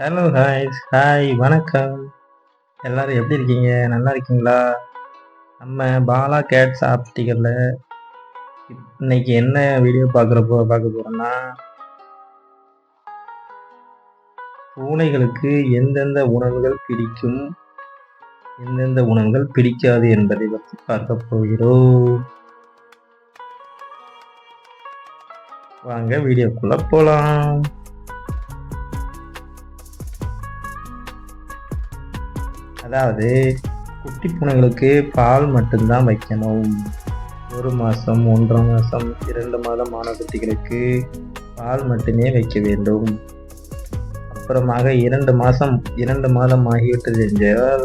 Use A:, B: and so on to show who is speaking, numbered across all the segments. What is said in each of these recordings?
A: hello hi hi வணக்கம் எல்லோரும் எப்படி இருக்கீங்க நல்லா இருக்கீங்களா நம்ம பாலா கேட்ஸ் ஆப்டிக்கலில் இன்னைக்கு என்ன வீடியோ பார்க்குறப்போ பார்க்க போகிறோம்னா பூனைகளுக்கு எந்தெந்த உணவுகள் பிடிக்கும் எந்தெந்த உணவுகள் பிடிக்காது என்பதை பற்றி பார்க்க போகிறோம் வாங்க வீடியோக்குள்ளே போகலாம் அதாவது குட்டி பூனைகளுக்கு பால் மட்டும்தான் வைக்கணும் ஒரு மாதம் ஒன்றரை மாதம் இரண்டு மாதம் ஆன குட்டிகளுக்கு பால் மட்டுமே வைக்க வேண்டும் அப்புறமாக இரண்டு மாதம் இரண்டு மாதம் ஆகிவிட்டது என்றால்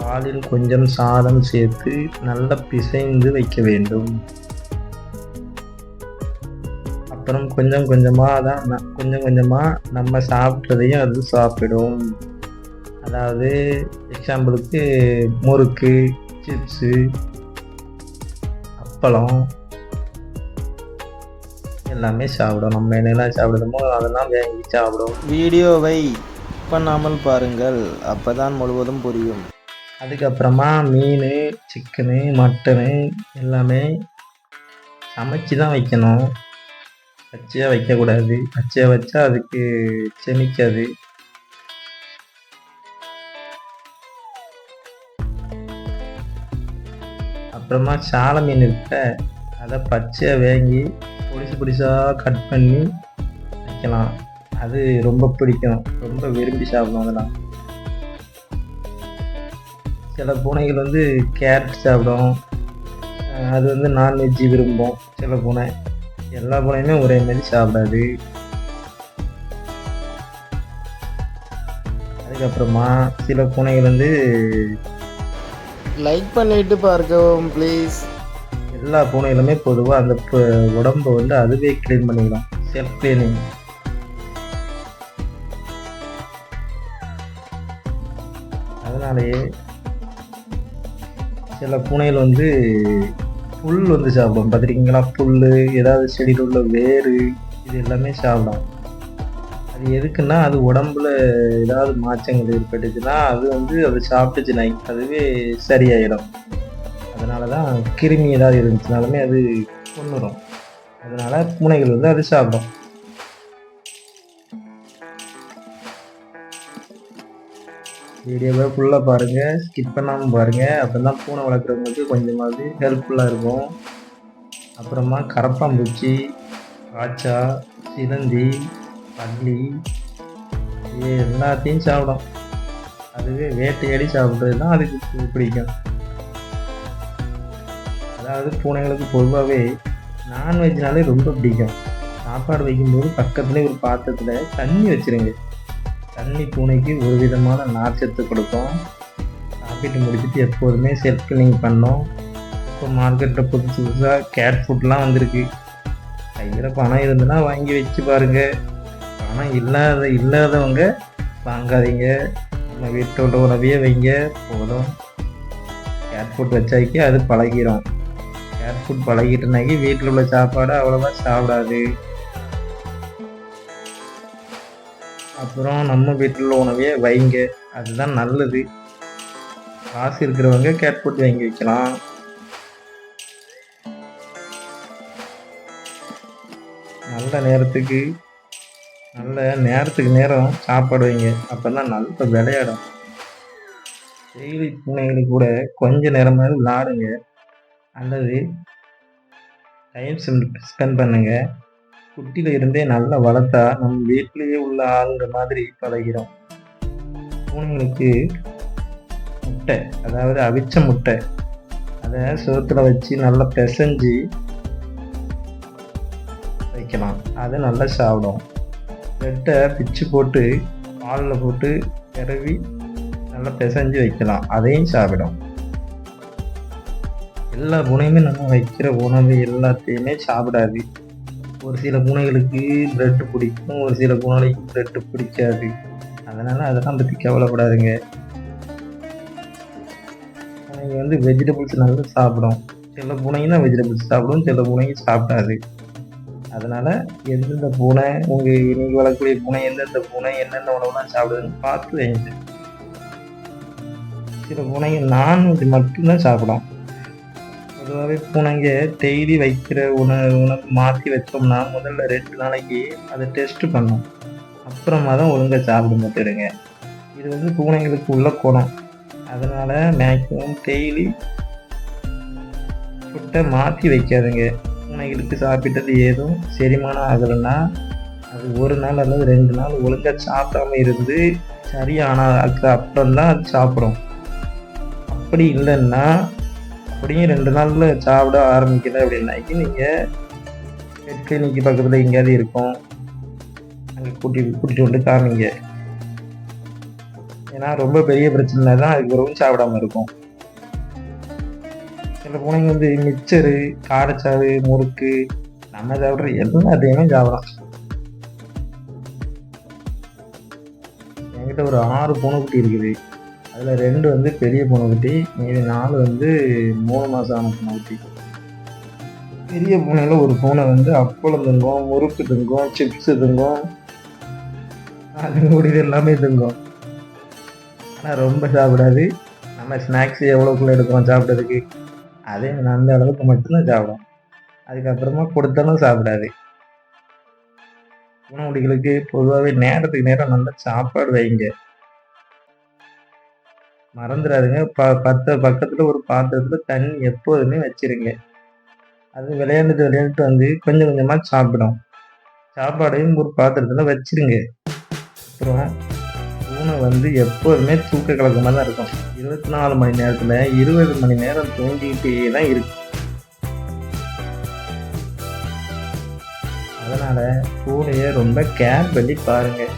A: பாலில் கொஞ்சம் சாதம் சேர்த்து நல்லா பிசைந்து வைக்க வேண்டும் அப்புறம் கொஞ்சம் கொஞ்சமாக தான் கொஞ்சம் கொஞ்சமாக நம்ம சாப்பிட்டதையும் அது சாப்பிடும் அதாவது எக்ஸாம்பிளுக்கு முறுக்கு சிப்ஸு அப்பளம் எல்லாமே சாப்பிடும் நம்ம என்னெல்லாம் சாப்பிடுமோ அதெல்லாம் வாங்கி சாப்பிடும்
B: வீடியோவை பண்ணாமல் பாருங்கள் அப்போ தான் முழுவதும் புரியும்
A: அதுக்கப்புறமா மீன் சிக்கனு மட்டனு எல்லாமே சமைச்சு தான் வைக்கணும் பச்சையாக வைக்கக்கூடாது பச்சையாக வச்சா அதுக்கு செமிக்காது அப்புறமா சால மீன் இருக்க அதை பச்சையாக வேங்கி பொடிசு பொடிசாக கட் பண்ணி வைக்கலாம் அது ரொம்ப பிடிக்கும் ரொம்ப விரும்பி சாப்பிடும் அதெல்லாம் சில பூனைகள் வந்து கேரட் சாப்பிடும் அது வந்து நான்வெஜ் விரும்பும் சில பூனை எல்லா பூனையுமே ஒரே மாதிரி சாப்பிடாது அதுக்கப்புறமா சில பூனைகள் வந்து
B: லைக் பண்ணிட்டு பார்க்கவும் ப்ளீஸ்
A: எல்லா பூனைகளுமே பொதுவாக அந்த உடம்பு வந்து அதுவே க்ளீன் பண்ணிக்கலாம் செல்ஃப் க்ளீனிங் அதனாலேயே சில பூனைகள் வந்து புல் வந்து சாப்பிடும் பார்த்துருக்கீங்களா புல் ஏதாவது செடியில் உள்ள வேறு இது எல்லாமே சாப்பிடும் அது எதுக்குன்னா அது உடம்புல ஏதாவது மாற்றங்கள் ஏற்பட்டுச்சுன்னா அது வந்து அது சாப்பிட்டுச்சு நாய் அதுவே சரியாயிடும் அதனால தான் கிருமி ஏதாவது இருந்துச்சுனாலுமே அது கொண்டுடும் அதனால பூனைகள் வந்து அது சாப்பிடும் வீடியோவை ஃபுல்லாக பாருங்கள் ஸ்கிப் பண்ணாமல் பாருங்கள் அப்போ தான் பூனை வளர்க்குறவங்களுக்கு கொஞ்சமாவது ஹெல்ப்ஃபுல்லாக இருக்கும் அப்புறமா கரப்பாம்பூச்சி காய்ச்சா சிலந்தி தண்ணி எல்லாத்தையும் சாப்பிடும் அதுவே வேட்டையாடி சாப்பிட்றது தான் அதுக்கு பிடிக்கும் அதாவது பூனைகளுக்கு பொதுவாகவே நான்வெஜ்னாலே ரொம்ப பிடிக்கும் சாப்பாடு வைக்கும்போது பக்கத்துலேயே ஒரு பாத்திரத்தில் தண்ணி வச்சுருங்க தண்ணி பூனைக்கு ஒரு விதமான நாச்சத்தை கொடுக்கும் சாப்பிட்டு முடிச்சுட்டு எப்போதுமே செல்ஃப் கிளீனிங் பண்ணோம் இப்போ மார்க்கெட்டில் புதுசு புதுசாக கேட் ஃபுட்லாம் வந்திருக்கு கையில் பணம் இருந்ததுன்னா வாங்கி வச்சு பாருங்கள் ஆனால் இல்லாத இல்லாதவங்க வாங்காதீங்க நம்ம வீட்டோட உணவையே வைங்க போதும் கேட் வச்சாக்கி அது பழகிடும் கேட் பழகிட்டுனாக்கி வீட்டில் உள்ள சாப்பாடு அவ்வளோவா சாப்பிடாது அப்புறம் நம்ம வீட்டில் உள்ள உணவையே வைங்க அதுதான் நல்லது காசு இருக்கிறவங்க கேட்ஃபுட் வாங்கி வைக்கலாம் நல்ல நேரத்துக்கு நல்ல நேரத்துக்கு நேரம் சாப்பாடு வைங்க அப்போ தான் நல்லா விளையாடும் டெய்லி பிள்ளைங்களுக்கு கூட கொஞ்ச நேரமாக விளாடுங்க அல்லது டைம் ஸ்பெண்ட் பண்ணுங்க குட்டியில இருந்தே நல்லா வளர்த்தா நம்ம வீட்டிலேயே உள்ள ஆளுங்க மாதிரி பழகிறோம் பூனைங்களுக்கு முட்டை அதாவது அவிச்ச முட்டை அதை சுகத்தில் வச்சு நல்லா பிசைஞ்சு வைக்கலாம் அதை நல்லா சாப்பிடும் ப்ரெட்டை பிச்சு போட்டு பாலில் போட்டு கிரவி நல்லா பிசைஞ்சு வைக்கலாம் அதையும் சாப்பிடும் எல்லா பூனையுமே நம்ம வைக்கிற உணவு எல்லாத்தையுமே சாப்பிடாது ஒரு சில பூனைகளுக்கு ப்ரெட்டு பிடிக்கும் ஒரு சில பூனைகளுக்கு ப்ரெட்டு பிடிக்காது அதனால் அதெல்லாம் பற்றி கவலைப்படாதுங்க பூனைங்க வந்து வெஜிடபிள்ஸ் நல்லா சாப்பிடும் சில தான் வெஜிடபிள்ஸ் சாப்பிடும் சில பூனைங்க சாப்பிடாது அதனால் எந்தெந்த பூனை உங்கள் இன்னைக்கு வளர்க்கக்கூடிய பூனை எந்தெந்த பூனை என்னென்ன உணவுலாம் சாப்பிடுதுன்னு பார்த்து வைங்க சில பூனைகள் நான்வெஜ் மட்டும்தான் சாப்பிடும் பொதுவாகவே பூனைங்க டெய்லி வைக்கிற உணவு உணவு மாற்றி வச்சோம்னா முதல்ல ரெண்டு நாளைக்கு அதை டெஸ்ட் பண்ணும் அப்புறமா தான் ஒழுங்காக சாப்பிட மாட்டேடுங்க இது வந்து பூனைங்களுக்கு உள்ள குணம் அதனால் மேக்ஸிமம் டெய்லி ஃபுட்டை மாற்றி வைக்காதுங்க நம்ம எடுத்து சாப்பிட்டது ஏதும் செரிமானம் ஆகலைன்னா அது ஒரு நாள் அல்லது ரெண்டு நாள் ஒழுங்காக சாப்பிடாம இருந்து சரியான அப்புறம்தான் அது சாப்பிடும் அப்படி இல்லைன்னா அப்படியும் ரெண்டு நாளில் சாப்பிட ஆரம்பிக்கல அப்படின்னாக்கி நீங்கள் பெட் கிளினிக்கு பக்கத்தில் எங்கேயாவது இருக்கும் அங்கே கூட்டி கூட்டிகிட்டு வந்து காமிங்க ஏன்னா ரொம்ப பெரிய பிரச்சனை தான் அதுக்கு ரொம்ப சாப்பிடாம இருக்கும் சில பூனைங்க வந்து மிச்சரு காடைச்சாறு முறுக்கு நம்ம சாப்பிட்ற அதிகமே சாப்பிடலாம் என்கிட்ட ஒரு ஆறு பூனைக்குட்டி இருக்குது அதில் ரெண்டு வந்து பெரிய பூனைக்குட்டி மீது நாலு வந்து மூணு மாதம் ஆன பூனைக்குட்டி பெரிய பூனையில் ஒரு பூனை வந்து அப்பளம் தங்கும் முறுக்கு தங்கும் சிப்ஸு தங்கும் அது கூட இது எல்லாமே தங்கும் ஆனால் ரொம்ப சாப்பிடாது நம்ம ஸ்நாக்ஸ் எவ்வளோக்குள்ளே எடுக்கிறோம் சாப்பிட்றதுக்கு அதே அந்த அளவுக்கு மட்டும்தான் சாப்பிடும் அதுக்கப்புறமா கொடுத்தாலும் சாப்பிடாது உணவுடிகளுக்கு பொதுவாகவே நேரத்துக்கு நேரம் நல்லா சாப்பாடு வைங்க மறந்துடாதுங்க ப பத்த பக்கத்தில் ஒரு பாத்திரத்தில் தண்ணி எப்போதுமே வச்சிருங்க அது விளையாண்டுட்டு விளையாண்டுட்டு வந்து கொஞ்சம் கொஞ்சமாக சாப்பிடும் சாப்பாடையும் ஒரு பாத்திரத்தில் வச்சிருங்க அப்புறம் பூனை வந்து எப்போதுமே தூக்க கலக்கமாக தான் இருக்கும் இருபத்தி நாலு மணி நேரத்தில் இருபது மணி நேரம் தோண்டிகிட்டே தான் இருக்கு அதனால் பூனையை ரொம்ப கேர் பண்ணி பாருங்கள்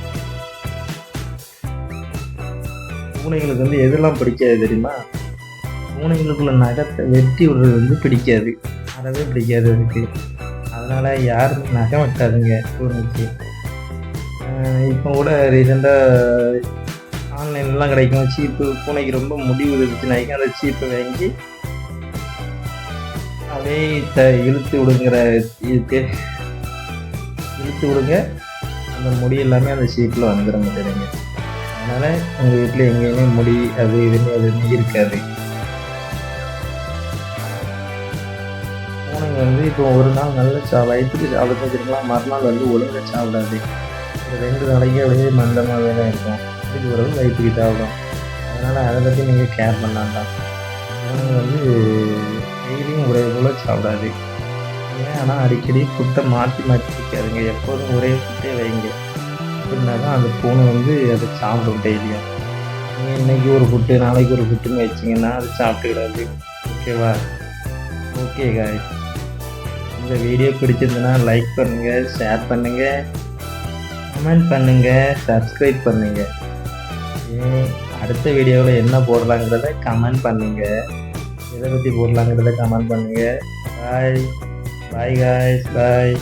A: பூனைகளுக்கு வந்து எதெல்லாம் பிடிக்காது தெரியுமா பூனைகளுக்குள்ள நகத்தை வெட்டி விடுறது வந்து பிடிக்காது அறவே பிடிக்காது அதுக்கு அதனால் யாரும் நகை வைக்காதுங்க பூனைக்கு இப்போ கூட ரீசெண்டாக ஆன்லைன்லாம் கிடைக்கும் சீப்பு பூனைக்கு ரொம்ப முடிவு இருந்துச்சுனாக்கி அந்த சீப்பை வாங்கி அதே த இழுத்து விடுங்கிற இதுக்கு இழுத்து விடுங்க அந்த முடி எல்லாமே அந்த சீப்பில் வந்துட தெரியுங்க அதனால் உங்கள் வீட்டில் எங்கேயுமே முடி அது எதுவுமே எதுவுமே இருக்காது பூனைங்க வந்து இப்போ ஒரு நாள் நல்ல சா வயிற்றுக்கு சாப்பிட்டு வச்சுருக்கலாம் மறுநாள் வந்து ஒழுங்காக சாப்பிடாது ரெண்டு நாளைக்கு அப்படியே மந்தமாகவே தான் இருக்கும் மெசேஜ் வரும் கிட்ட இதாகும் அதனால் அதை பற்றி நீங்கள் கேர் பண்ணாண்டாம் உணவு வந்து டெய்லியும் ஒரே போல் சாப்பிடாது ஆனால் அடிக்கடி ஃபுட்டை மாற்றி மாற்றி வைக்காதுங்க எப்போதும் ஒரே ஃபுட்டே வைங்க அப்படின்னா தான் அந்த பூனை வந்து அதை சாப்பிடும் டெய்லியும் நீங்கள் இன்றைக்கி ஒரு ஃபுட்டு நாளைக்கு ஒரு ஃபுட்டுன்னு வச்சிங்கன்னா அது சாப்பிட்டுக்கிடாது ஓகேவா ஓகே காய் இந்த வீடியோ பிடிச்சிருந்ததுன்னா லைக் பண்ணுங்கள் ஷேர் பண்ணுங்கள் கமெண்ட் பண்ணுங்கள் சப்ஸ்கிரைப் பண்ணுங்கள் அடுத்த வீடியோவில் என்ன போடலாங்கிறத கமெண்ட் பண்ணுங்கள் எதை பற்றி போடலாங்கிறத கமெண்ட் பண்ணுங்கள் பாய் பாய் காய்ஸ் பாய்